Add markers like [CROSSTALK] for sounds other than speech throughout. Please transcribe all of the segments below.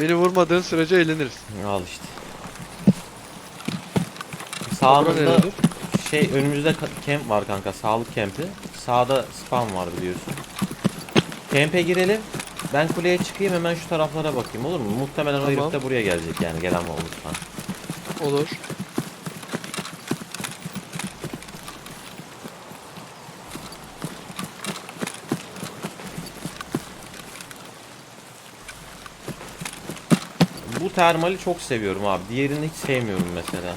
Beni vurmadığın sürece eğleniriz. Al işte. Neredir? şey önümüzde ka- camp var kanka. Sağlık kempi. Sağda spam var biliyorsun. Kempe girelim. Ben kuleye çıkayım hemen şu taraflara bakayım olur mu? Muhtemelen o Tamam. herif de buraya gelecek yani gelen olursa. Olur. Bu termali çok seviyorum abi. Diğerini hiç sevmiyorum mesela.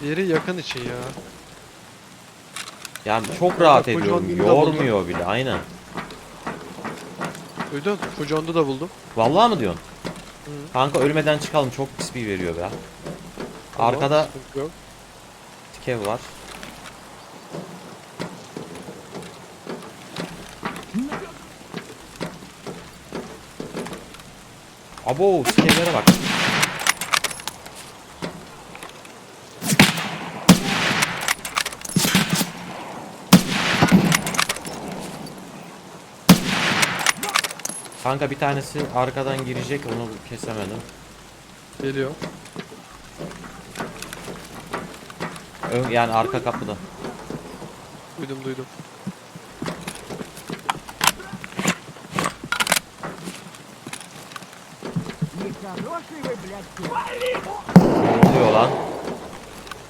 Diğeri yakın için ya. Yani çok rahat Fujon'u ediyorum. Yormuyor bile aynen. Duydun? Fujon'du da buldum. Vallahi mı diyorsun? Hı. Kanka ölmeden çıkalım çok pis bir veriyor be. Tamam, Arkada sıkıntı Yok. tikev var. Abo sikevlere bak. Kanka bir tanesi arkadan girecek onu kesemedim. Geliyor. Ön- Yani arka kapıda. Duydum duydum. Нехороший вы, блядь, Ne oluyor lan?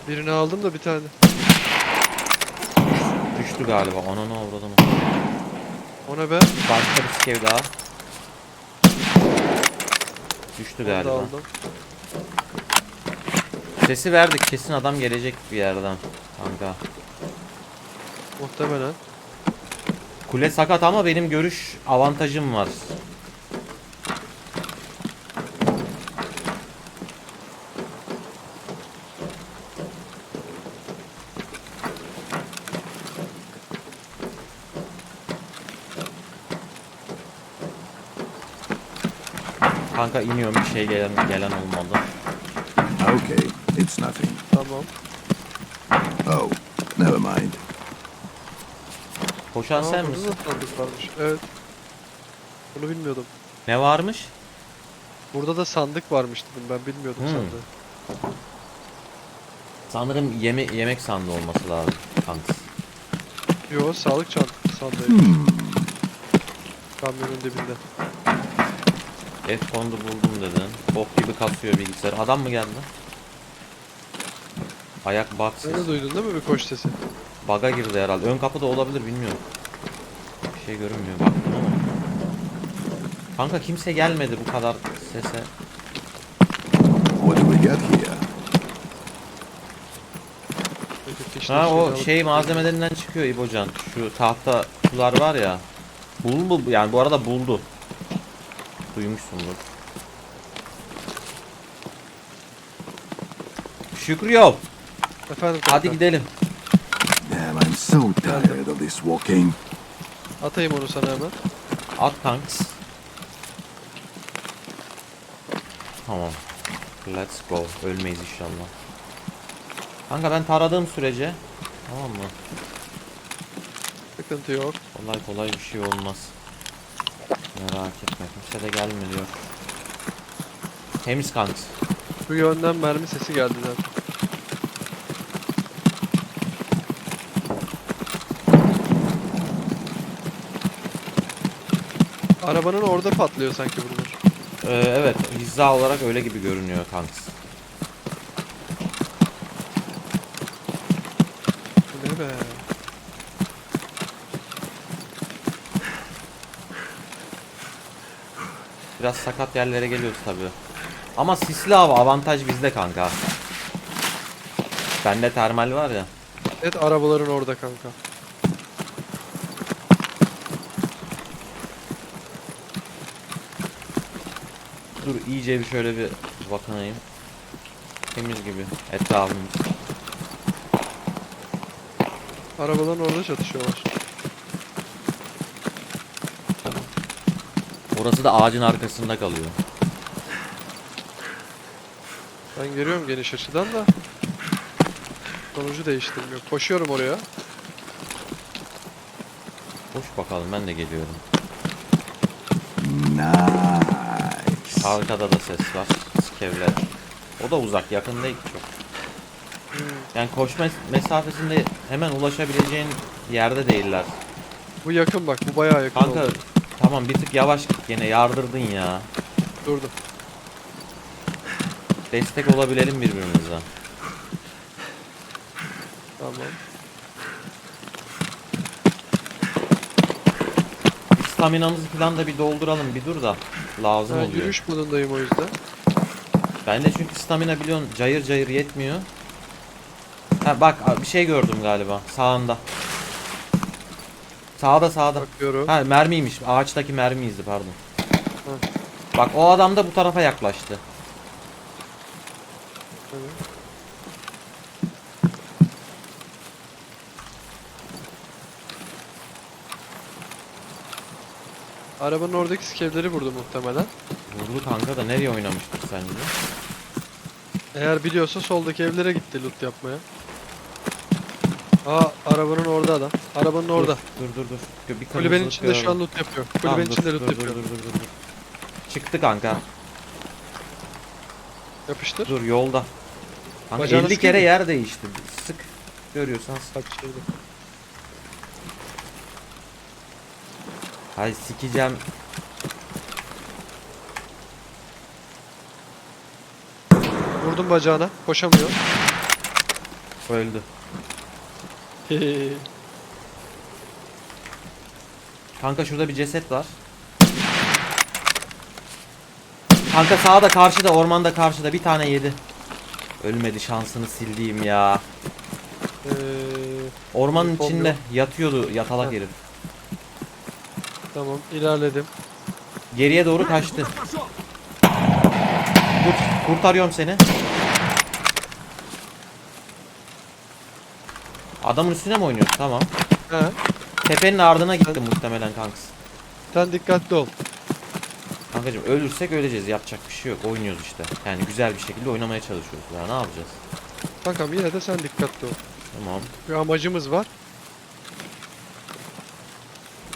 Birini aldım da bir tane. Düştü galiba. Ananı avradını. Ona ben. Başka bir skev daha. Düştü Onu da galiba. aldım. Sesi verdik. Kesin adam gelecek bir yerden. Kanka. Muhtemelen. Kule sakat ama benim görüş avantajım var. Kanka iniyorum bir şey gelen gelen olmadı. Okay, it's nothing. Tamam. Oh, never mind. Koşan Aa, sen burada misin? da sandık varmış. Evet. Bunu bilmiyordum. Ne varmış? Burada da sandık varmış dedim. Ben bilmiyordum Hmm. sandığı. Sanırım yeme yemek sandığı olması lazım. Kanka. Yo sağlık çant sandığı. Hmm. Kamyonun dibinde. F-Fondu buldum dedin. Bok gibi kasıyor bilgisayar. Adam mı geldi? Ayak bak Sen de duydun değil mi bir koş sesi? Baga girdi herhalde. Ön kapıda olabilir bilmiyorum. Bir şey görünmüyor baktım ama. Kanka kimse gelmedi bu kadar sese. What do we get here? Peki, işte Ha o şey malzemelerinden çıkıyor İbocan. Şu tahta kutular var ya. Buldu yani bu arada buldu. Duymuşsundur. Şükrü yok. Efendim kanka. Hadi gidelim. Damn, I'm so tired of this walking. Atayım onu sana hemen. At tanks. Tamam. Let's go. Ölmeyiz inşallah. Kanka ben taradığım sürece tamam mı? Sıkıntı yok. Kolay kolay bir şey olmaz. Merak etme. Kimse de gelmiyor. Temiz kanks. Bu yönden mermi sesi geldi zaten. Arabanın orada patlıyor sanki bunlar. Ee, evet hizza olarak öyle gibi görünüyor kanks. Bu Ne be? Biraz sakat yerlere geliyoruz tabi. Ama sisli hava avantaj bizde kanka. Bende termal var ya. Evet arabaların orada kanka. Dur iyice bir şöyle bir bakınayım. Temiz gibi etrafımız. Arabaların orada çatışıyorlar. Orası da ağacın arkasında kalıyor. Ben görüyorum geniş açıdan da. Sonucu değiştirmiyor. Koşuyorum oraya. Koş bakalım ben de geliyorum. Nice. Arkada da ses var. Skevler. O da uzak, yakın değil çok. Yani koşma mesafesinde hemen ulaşabileceğin yerde değiller. Bu yakın bak bu bayağı yakın Kanka oldu. Tamam bir tık yavaş git gene yardırdın ya. Durdum. Destek olabilelim birbirimize. Tamam. Staminamızı falan da bir dolduralım bir dur da lazım Ben oluyor. yürüyüş modundayım o yüzden. Ben de çünkü stamina biliyorsun cayır cayır yetmiyor. Ha bak bir şey gördüm galiba sağında. Sağda sağda. Bakıyorum. Ha mermiymiş. Ağaçtaki mermi izi pardon. Bak o adam da bu tarafa yaklaştı. Evet. Arabanın oradaki skevleri vurdu muhtemelen. Vurdu kanka da nereye oynamıştık sence? Eğer biliyorsa soldaki evlere gitti loot yapmaya. Aa arabanın orada adam. Arabanın orada. Dur dur dur. Bir Kulübenin kırmızılık içinde şu an gördüm. loot yapıyor. Tamam, Kulübenin dur, içinde loot dur, yapıyor. dur, dur, dur, dur. Çıktı kanka. Yapıştır. Dur yolda. Kanka Bacağını 50 sıkıyor kere mu? yer değişti. Sık. Görüyorsan sık. Bak. Hay sikeceğim. Vurdum bacağına. Koşamıyor. Öldü. [LAUGHS] Kanka şurada bir ceset var. Kanka sağda karşıda ormanda karşıda bir tane yedi. Ölmedi şansını sildiğim ya. Ee, Ormanın içinde yok. yatıyordu yatalak herif. tamam ilerledim. Geriye doğru kaçtı. Dur kurtarıyorum seni. Adamın üstüne mi oynuyorsun? Tamam. He. Tepenin ardına gitti muhtemelen kanks. Sen dikkatli ol. Kankacım ölürsek öleceğiz. Yapacak bir şey yok. Oynuyoruz işte. Yani güzel bir şekilde oynamaya çalışıyoruz. Ya ne yapacağız? Kankam yine de sen dikkatli ol. Tamam. Bir amacımız var.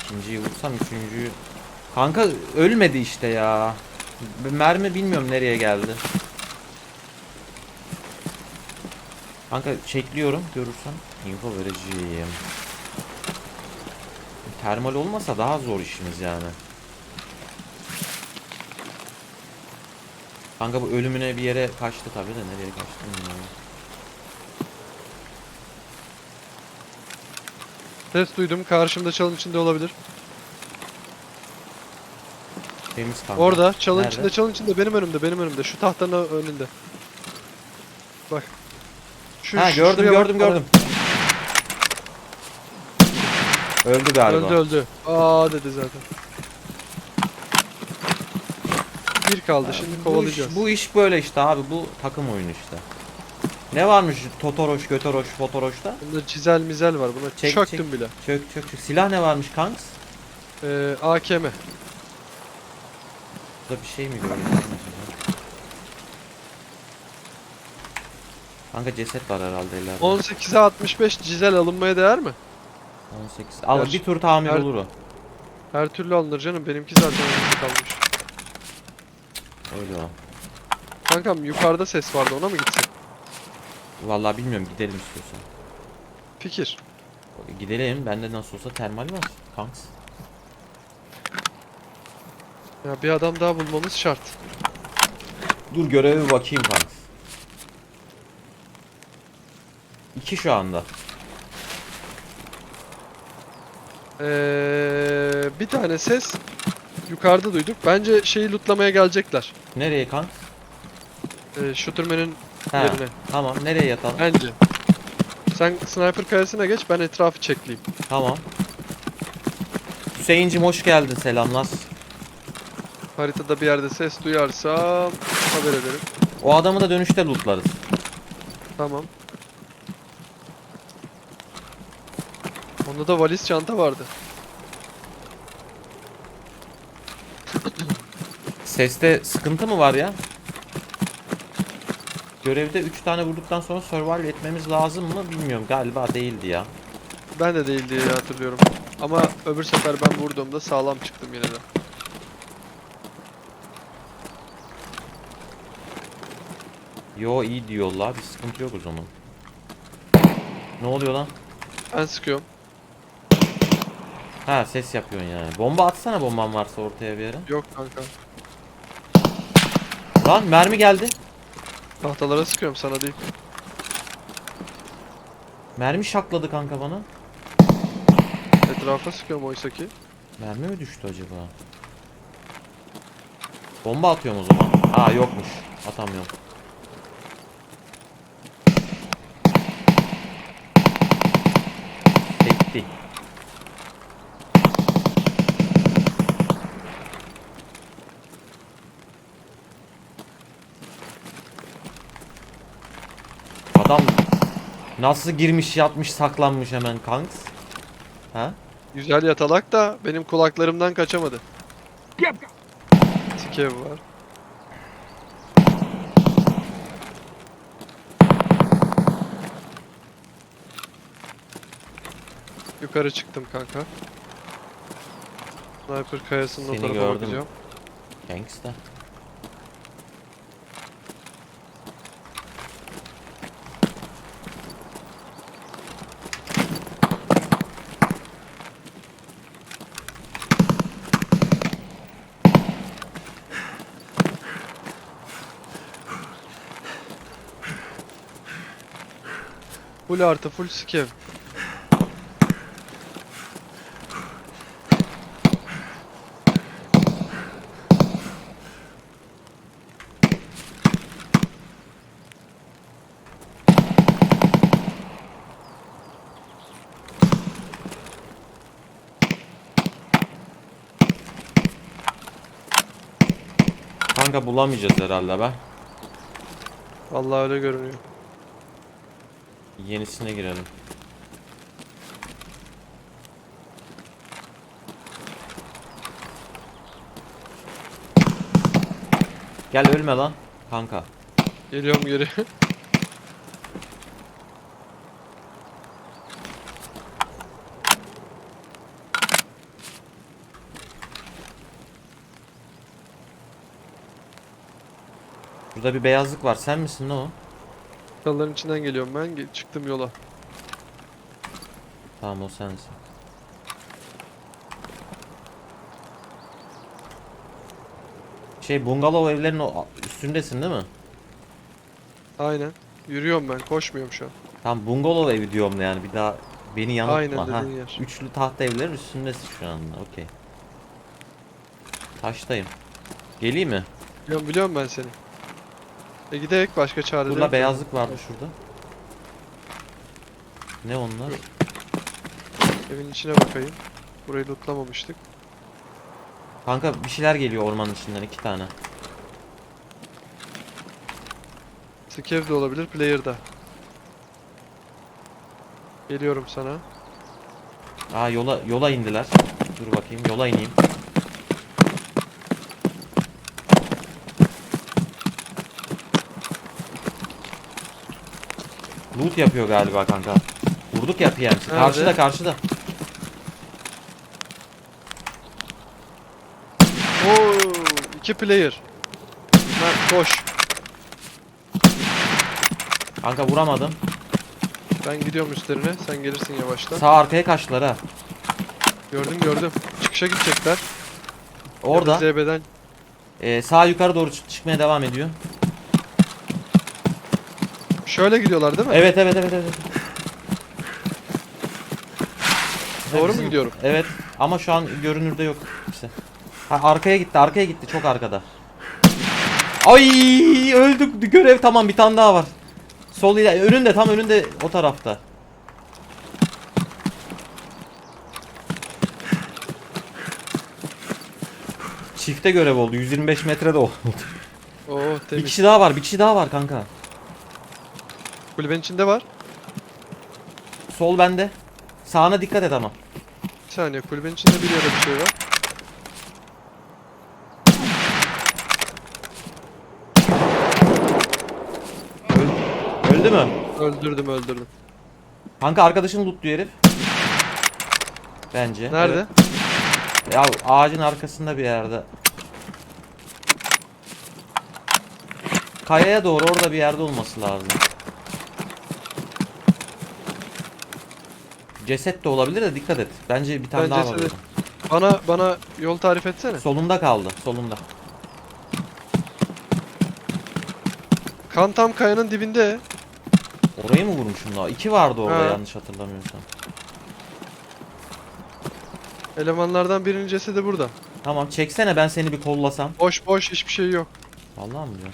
İkinciyi vursam üçüncüyü... Kanka ölmedi işte ya. Mermi bilmiyorum nereye geldi. Kanka çekliyorum görürsen info vereceğim. Termal olmasa daha zor işimiz yani. Kanka bu ölümüne bir yere kaçtı tabii de nereye kaçtı bilmiyorum. Ses duydum. Karşımda çalın içinde olabilir. Temiz kanka. Orada çalın Nerede? içinde çalın içinde benim önümde benim önümde. Şu tahtanın önünde. Bak. Şu, Ha şu- gördüm şuraya gördüm bak. gördüm. Öldü galiba. Öldü öldü. Aa dedi zaten. Bir kaldı şimdi Bu iş, bu iş böyle işte abi bu takım oyunu işte. Ne varmış Totoroş, Götoroş, Fotoroş'ta? Bunda cizel mizel var buna Çek, çöktüm çek. bile. Çök çök çök. Silah ne varmış kanks? Ee, AKM. Burada bir şey mi gördüm ben acaba? Kanka ceset var herhalde ileride. 18'e 65 cizel alınmaya değer mi? 18. Al Gerçi- bir tur tamir her- olur o. Her türlü alınır canım. Benimki zaten önümde kalmış. Öyle o. Kankam yukarıda ses vardı ona mı gitsek? Vallahi bilmiyorum gidelim istiyorsan. Fikir. Gidelim. Bende nasıl olsa termal var. Kanks. Ya bir adam daha bulmamız şart. Dur göreve bakayım kanks. İki şu anda. Ee, bir tane ses yukarıda duyduk. Bence şeyi lootlamaya gelecekler. Nereye kanks? Ee, Shooterman'ın yerine. tamam. Nereye yatalım? Bence. Sen sniper kayasına geç ben etrafı çekleyeyim. Tamam. Hüseyincim hoş geldin. Selamlar. Haritada bir yerde ses duyarsam haber ederim. O adamı da dönüşte lootlarız. Tamam. Onda da valiz çanta vardı. Seste sıkıntı mı var ya? Görevde 3 tane vurduktan sonra survival etmemiz lazım mı bilmiyorum. Galiba değildi ya. Ben de değil diye hatırlıyorum. Ama öbür sefer ben vurduğumda sağlam çıktım yine de. Yo iyi diyorlar. Bir sıkıntı yok o zaman. Ne oluyor lan? Ben sıkıyorum. Ha ses yapıyorsun yani. Bomba atsana bomban varsa ortaya bir yere. Yok kanka. Lan mermi geldi. Tahtalara sıkıyorum sana değil. Mermi şakladı kanka bana. Etrafa sıkıyorum oysa ki. Mermi mi düştü acaba? Bomba atıyorum o zaman. Aa yokmuş. Atamıyorum. Adam nasıl girmiş yatmış saklanmış hemen kanks. Ha? Güzel yatalak da benim kulaklarımdan kaçamadı. Sikev var. Yukarı çıktım kanka. Sniper kayasının o Seni tarafa gördüm. bakacağım. Gangsta. Full artı full skev. Kanka bulamayacağız herhalde be. Vallahi öyle görünüyor. Yenisine girelim. Gel ölme lan kanka. Geliyorum geri. [LAUGHS] Burada bir beyazlık var. Sen misin ne o? Çalıların içinden geliyorum ben. Ge- Çıktım yola. Tamam o sensin. Şey bungalov evlerin o üstündesin değil mi? Aynen. Yürüyorum ben. Koşmuyorum şu an. Tam bungalov evi diyorum yani bir daha beni yanıltma. Aynen ha. dediğin yer. Üçlü tahta evlerin üstündesin şu anda. Okey. Taştayım. Geleyim mi? Biliyorum, biliyorum ben seni. E gidelim başka çare Burada yok. beyazlık vardı şurada. Ne onlar? Evin içine bakayım. Burayı lootlamamıştık. Kanka bir şeyler geliyor ormanın içinden iki tane. Skev de olabilir, player da. Geliyorum sana. Aa yola yola indiler. Dur bakayım yola ineyim. Loot yapıyor galiba kanka. Vurduk ya PMC. Nerede? Karşıda karşıda. Oo, iki player. Mert koş. Kanka vuramadım. Ben gidiyorum üstlerine. Sen gelirsin yavaştan. Sağ arkaya kaçtılar ha. Gördüm gördüm. Çıkışa gidecekler. Orada. ZB'den. Ee, sağ yukarı doğru çık- çıkmaya devam ediyor. Şöyle gidiyorlar değil mi? Evet evet evet evet. Doğru mu gidiyorum? Evet ama şu an görünürde yok kimse. Ha, arkaya gitti arkaya gitti çok arkada. Ay öldük görev tamam bir tane daha var. Sol iler önünde tam önünde o tarafta. Çifte görev oldu 125 metrede oldu. Oo bir temiz. kişi daha var bir kişi daha var kanka. Kulübenin içinde var. Sol bende. Sağına dikkat et ama. Bir saniye kulübenin içinde bir yere bir şey var. Öl- Öldü mü? Öldürdüm öldürdüm. Kanka arkadaşın lootluyor herif. Bence. Nerede? Evet. Ya ağacın arkasında bir yerde. Kayaya doğru orada bir yerde olması lazım. Ceset de olabilir de dikkat et. Bence bir tane Ben daha var. orada. Bana bana yol tarif etsene. Solunda kaldı. Solunda. Kan tam kayanın dibinde. Orayı mı vurmuşum daha? İki vardı orada Ha. yanlış hatırlamıyorsam. Elemanlardan birinin cesedi burada. Tamam çeksene ben seni bir kollasam. Boş boş hiçbir şey yok. Vallahi mi diyor?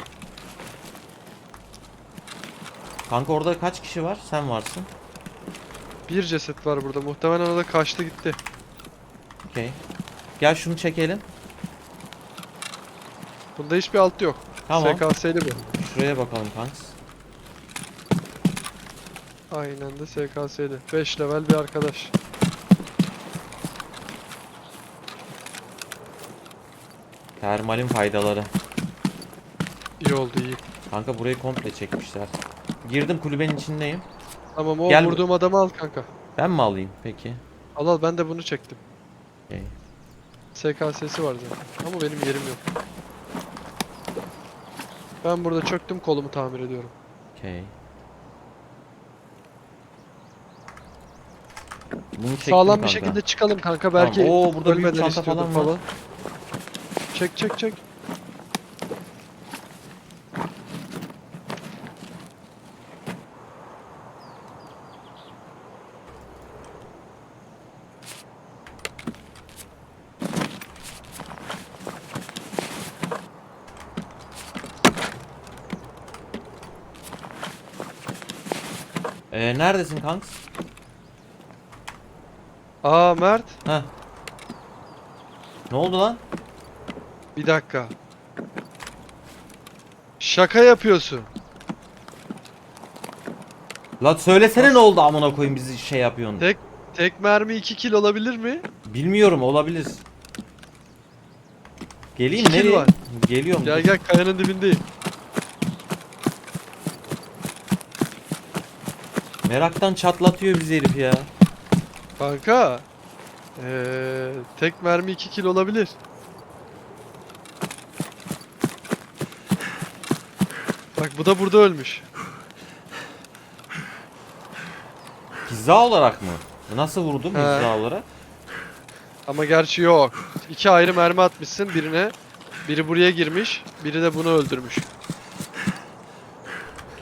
Kanka orada kaç kişi var? Sen varsın. Bir ceset var burada. Muhtemelen o da kaçtı gitti. Okey. Gel şunu çekelim. Bunda hiçbir alt yok. Tamam. SKS'li bu. Şuraya bakalım kanks. Aynen de SKS'li. 5 level bir arkadaş. Termalin faydaları. İyi oldu iyi. Kanka burayı komple çekmişler. Girdim kulübenin içindeyim. Tamam o Gel vurduğum adamı al kanka. Ben mi alayım peki? Al al ben de bunu çektim. Okey. SKS'si var zaten. Ama benim yerim yok. Ben burada çöktüm kolumu tamir ediyorum. Okey. Bunu çektim Sağlam kanka. bir şekilde çıkalım kanka belki oo, burada büyük ölmeden çanta istiyordur falan var. Çek çek çek. Neredesin kanks? Aa Mert Heh. Ne oldu lan? bir dakika. Şaka yapıyorsun. Lan söylesene ne oldu amına koyayım bizi şey yapıyorsun. Tek tek mermi 2 kill olabilir mi? Bilmiyorum olabilir. Geleyim nereye? var. Geliyorum. Gel gel kayanın dibindeyim. Meraktan çatlatıyor bizi herif ya. Kanka. Ee, tek mermi 2 kill olabilir. Bak bu da burada ölmüş. Pizza olarak mı? Nasıl vurdum He. pizza olarak? Ama gerçi yok. İki ayrı mermi atmışsın birine. Biri buraya girmiş, biri de bunu öldürmüş.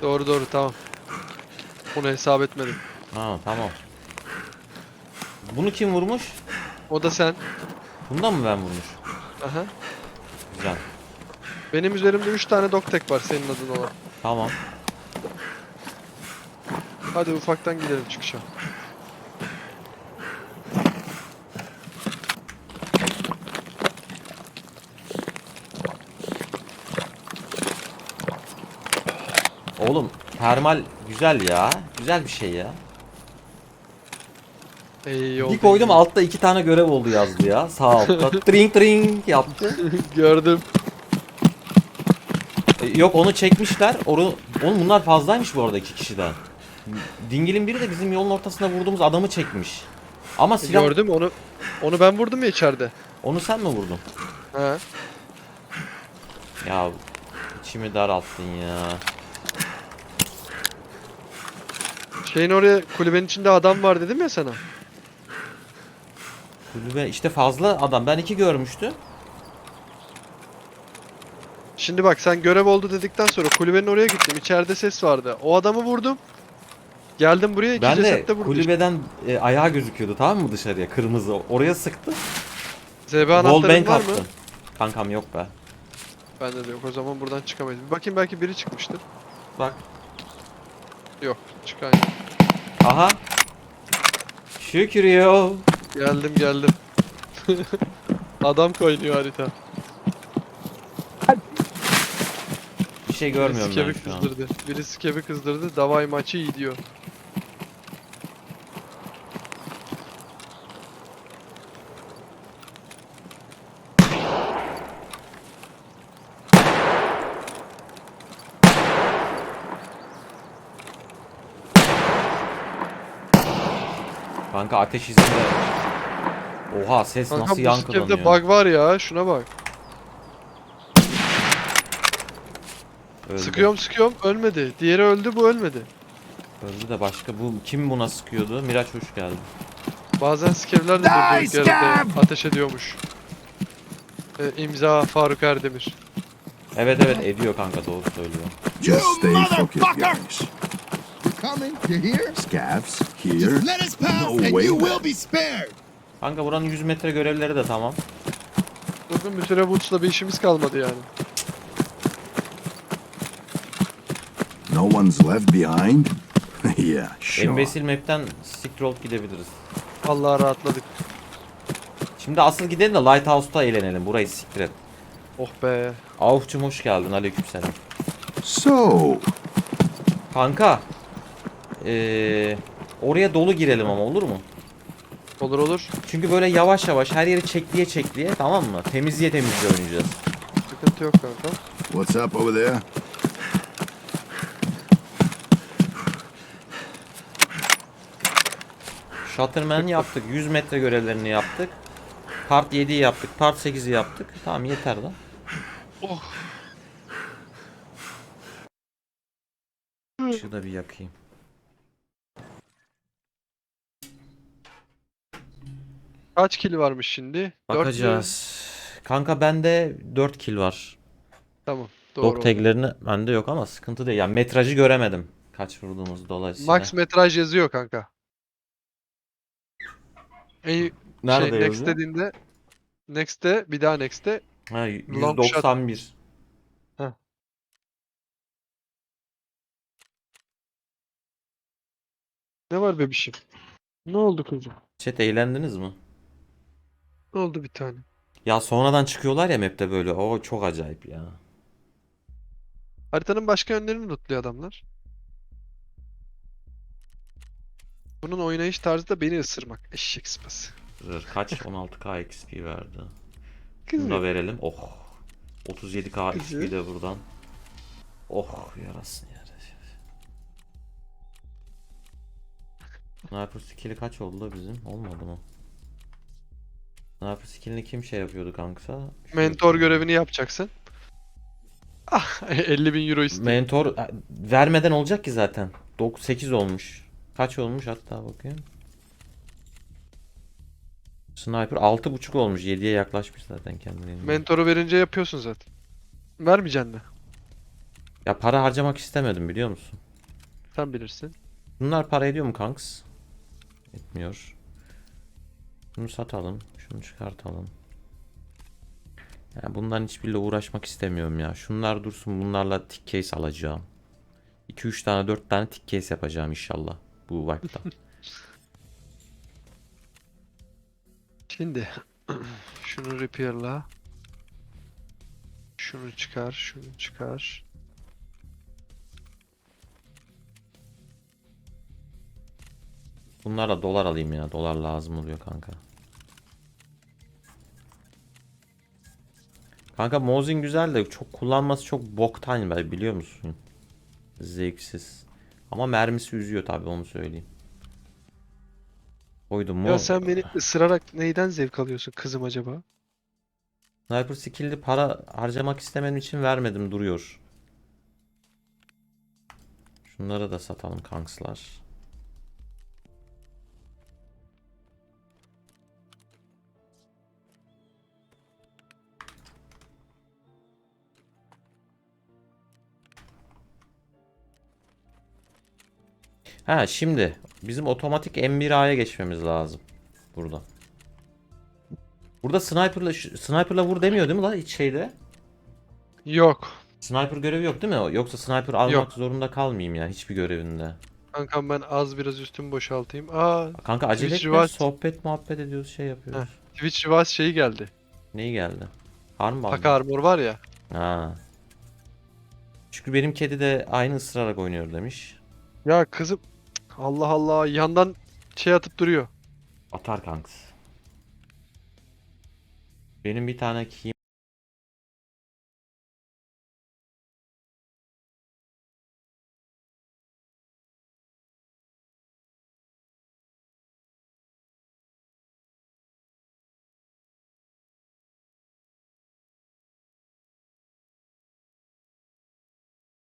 Doğru doğru tamam. Bunu hesap etmedim. Ha tamam. Bunu kim vurmuş? O da sen. Bundan mı ben vurmuş? Aha. Güzel. Benim üzerimde 3 tane doktek var senin adın olan. Tamam. Hadi ufaktan gidelim çıkışa. Oğlum termal güzel ya. Güzel bir şey ya. İyi. Bir koydum altta iki tane görev oldu yazdı ya. Sağ altta. [LAUGHS] tring tring yaptı. Gördüm. E, Yok onu çekmişler. Onu, oğlum bunlar fazlaymış bu arada iki kişiden. Dingil'in biri de bizim yolun ortasına vurduğumuz adamı çekmiş. Ama silah... Gördüm onu. Onu ben vurdum ya içeride. Onu sen mi vurdun? He. Ya içimi daralttın ya. Şeyin oraya kulübenin içinde adam var dedim ya sana. Kulübe işte fazla adam. Ben iki görmüştüm. Şimdi bak sen görev oldu dedikten sonra kulübenin oraya gittim. İçeride ses vardı. O adamı vurdum. Geldim buraya iki Ben de ceset de kulübeden e, ayağı gözüküyordu tamam mı dışarıya kırmızı. Oraya sıktı. ZB Wallbang anahtarın var mı? attım. Kankam yok be. Bende de yok. O zaman buradan çıkamayız. Bir bakayım belki biri çıkmıştır. Bak. Yok. Çıkan yok. Aha. Şükür yo. Geldim geldim. [LAUGHS] Adam koynuyor harita. Bir şey görmüyorum ben skebi şu an. kızdırdı. Biri skebi kızdırdı. Davay maçı iyi diyor. Kanka ateş izinde. Oha ses Kanka nasıl bu yankılanıyor. skevde bug var ya. Şuna bak. Öldü. Sıkıyorum sıkıyorum ölmedi. Diğeri öldü bu ölmedi. Öldü de başka bu kim buna sıkıyordu? Miraç hoş geldin. Bazen skevler de durduk yerde ateş ediyormuş. Ee, imza Faruk Erdemir. Evet evet ediyor kanka doğru söylüyor. Just stay focused, guys. Coming, you hear? Scavs, here. Just let us pass No and you will be spared. Kanka buranın 100 metre görevleri de tamam. Uzun bir süre Woods'la bir işimiz kalmadı yani. No one's left behind? [LAUGHS] yeah, sure. Embesil map'ten Stickrollt gidebiliriz. Allah rahatladık. Şimdi asıl gidelim de Lighthouse'da eğlenelim. Burayı siktir et. Oh be. Avufçum hoş geldin. Aleykümselam. So, Kanka. Ee, oraya dolu girelim ama olur mu? Olur olur. Çünkü böyle yavaş yavaş her yeri çekliye çekliye tamam mı? Temizliğe temizliğe oynayacağız. Sıkıntı yok kanka. what's up over there? Shutterman yaptık. 100 metre görevlerini yaptık. Part 7'yi yaptık. Part 8'i yaptık. Tamam yeter lan. Oh. Işığı da bir yakayım. Kaç kill varmış şimdi? Dört? Bakacağız. Kanka bende 4 kill var. Tamam. Doğru. Dog oldu. taglerini bende yok ama sıkıntı değil. Yani metrajı göremedim. Kaç vurduğumuz dolayısıyla. Max metraj yazıyor kanka. En Nerede şey, next yazıyor? dediğinde Next'te bir daha Next'te Ha, Long shot. 191. ne var bebişim? Ne oldu kızım? Chat eğlendiniz mi? Ne oldu bir tane? Ya sonradan çıkıyorlar ya map'te böyle. O çok acayip ya. Haritanın başka yönlerini lootluyor adamlar. Bunun oynayış tarzı da beni ısırmak. Eşek sıpası. Zırh kaç? [LAUGHS] 16k XP verdi. Bunu da verelim. Oh. 37k Güzel. XP de buradan. Oh yarasın yere. Sniper skill'i kaç oldu bizim? Olmadı mı? Sniper skill'ini kim şey yapıyordu kanksa? Şu- Mentor görevini yapacaksın. Ah [LAUGHS] 50 bin euro istiyor. Mentor vermeden olacak ki zaten. 8 olmuş. Kaç olmuş hatta bakayım. Sniper 6.5 olmuş. 7'ye yaklaşmış zaten kendine. Mentoru verince yapıyorsun zaten. Vermeyeceksin mi? Ya para harcamak istemedim biliyor musun? Sen bilirsin. Bunlar para ediyor mu kanks? Etmiyor. Şunu satalım. Şunu çıkartalım. Ya bundan hiçbiriyle uğraşmak istemiyorum ya. Şunlar dursun bunlarla tick case alacağım. 2-3 tane 4 tane tick case yapacağım inşallah. Bu wipe'da. [LAUGHS] Şimdi [CLEARS THROAT] şunu repair'la. Şunu çıkar, şunu çıkar. Bunlarla dolar alayım ya. Dolar lazım oluyor kanka. Kanka Mozin güzel de çok kullanması çok boktan be biliyor musun? Zevksiz. Ama mermisi üzüyor tabi onu söyleyeyim. Koydum mu? Ya sen beni ısırarak neyden zevk alıyorsun kızım acaba? Sniper skill'li para harcamak istemem için vermedim duruyor. Şunları da satalım kankslar. Ha şimdi bizim otomatik M1A'ya geçmemiz lazım. Burada. Burada sniper'la sniper'la vur demiyor değil mi la hiç şeyde? Yok. Sniper görevi yok değil mi? Yoksa sniper almak Yok. zorunda kalmayayım ya hiçbir görevinde. Kankam ben az biraz üstümü boşaltayım. Aa, Kanka acele Twitch etme Rivals- sohbet muhabbet ediyoruz şey yapıyoruz. Twitch Rivas şeyi geldi. Neyi geldi? Harm mı Paka armor var ya. Ha. Çünkü benim kedi de aynı ısırarak oynuyor demiş. Ya kızım Allah Allah yandan şey atıp duruyor. Atar kanks. Benim bir tane key'im